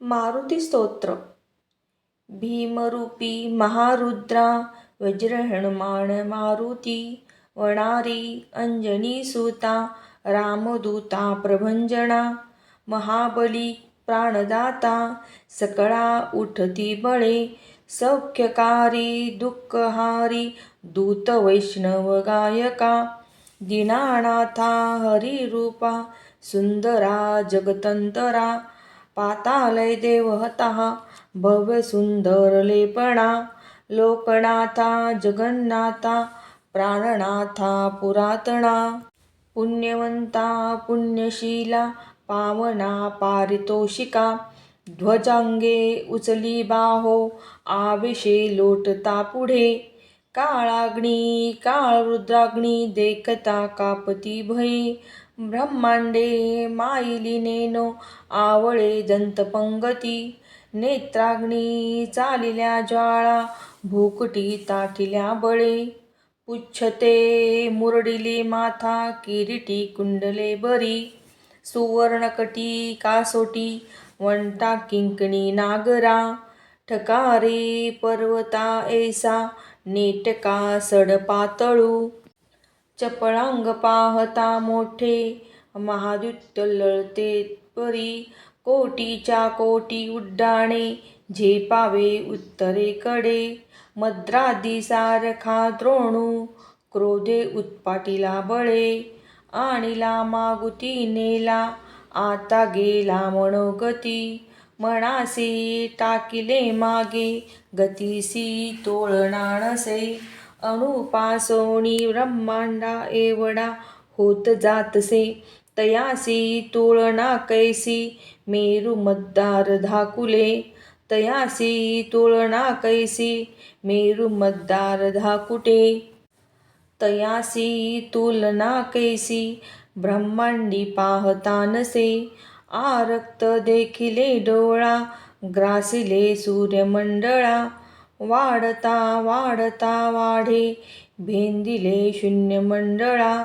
मारुती स्तोत्र. भीमरूपी महारुद्रा वज्रहनुमान मारुती वणारी अंजनी सुता रामदूता प्रभंजना महाबली प्राणदाता सकळा उठती बळे सौख्यकारी दुःखहारी दूत वैष्णव गायका दिनानाथा हरिरूपा सुंदरा जगतंतरा पातालय देवहता भव्य सुंदर लेपणा लोकनाथा जगन्नाथा प्राणनाथा पुरातणा पुण्यवंता पुण्यशीला पावना पारितोषिका ध्वजांगे उचली बाहो आविषे लोटता पुढे काळाग्नी काळ रुद्राग्नी देखता कापती भयी ब्रह्मांडे माईलीनेनो आवळे दंतपंगती नेत्राग्नी चालिल्या ज्वाळा भूकटी ताटिल्या बळे. पुच्छते मुरडिले माथा किरीटी कुंडले बरी. सुवर्णकटी कासोटी वंटा किंकणी नागरा. ठकारे पर्वता ऐसा नेटका सडपातळू. चपळांग पाहता मोठे महादुत्त लळते परी. कोटीच्या कोटी उड्डाणे झेपावे उत्तरेकडे. मद्रादी सारखा द्रोणू क्रोधे उत्पाटीला बळे. आणिला मागुती नेला आता गेला मनोगती. मनासी टाकिले मागे गतीसी तोळणाणसे. अनुपासोणी ब्रह्मांडा एवढा होत जातसे. तयासी तुळना कैसी मेरु मद्दार धाकुले. तयासी तुळना कैसी मेरु मद्दार धाकुटे. तयासी तुलना कैसी ब्रह्मांडी पाहता नसे आरक्त देखिले डोळा ग्रासिले सूर्यमंडळा. वाढता वाढता वाढे. भेंदिले शून्यमंडळा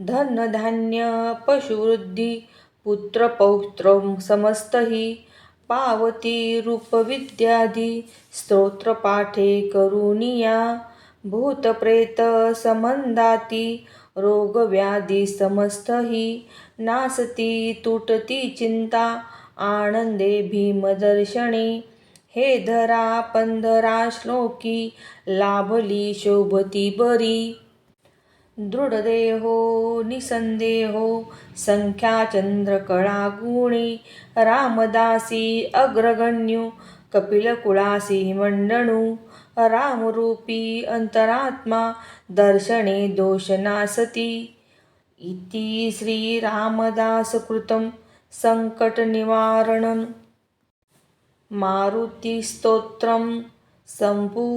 धनधान्य पशुवृद्धी पुत्रपौत्र समस्तही. पावती रूपविद्यादी स्तोत्रपाठे करुनिया भूतप्रेत संबंधाती रोगव्याधी समस्तही. नासती तुटती चिंता आनंदे भीमदर्शने. हे धरा पंधरा श्लोकी लाभली शोभती बरी. दृढदेहो निसंदेहो संख्याचंद्रकळा गुणी रामदासी अग्रगण्यू कपिलकुळासी मंडणू रामरूपी अंतरात्मा दर्शने दोषनासती इति श्रीरामदासकृतं सङ्कटनिवारणं मारुतिस्तोत्रं सम्पूर्णम्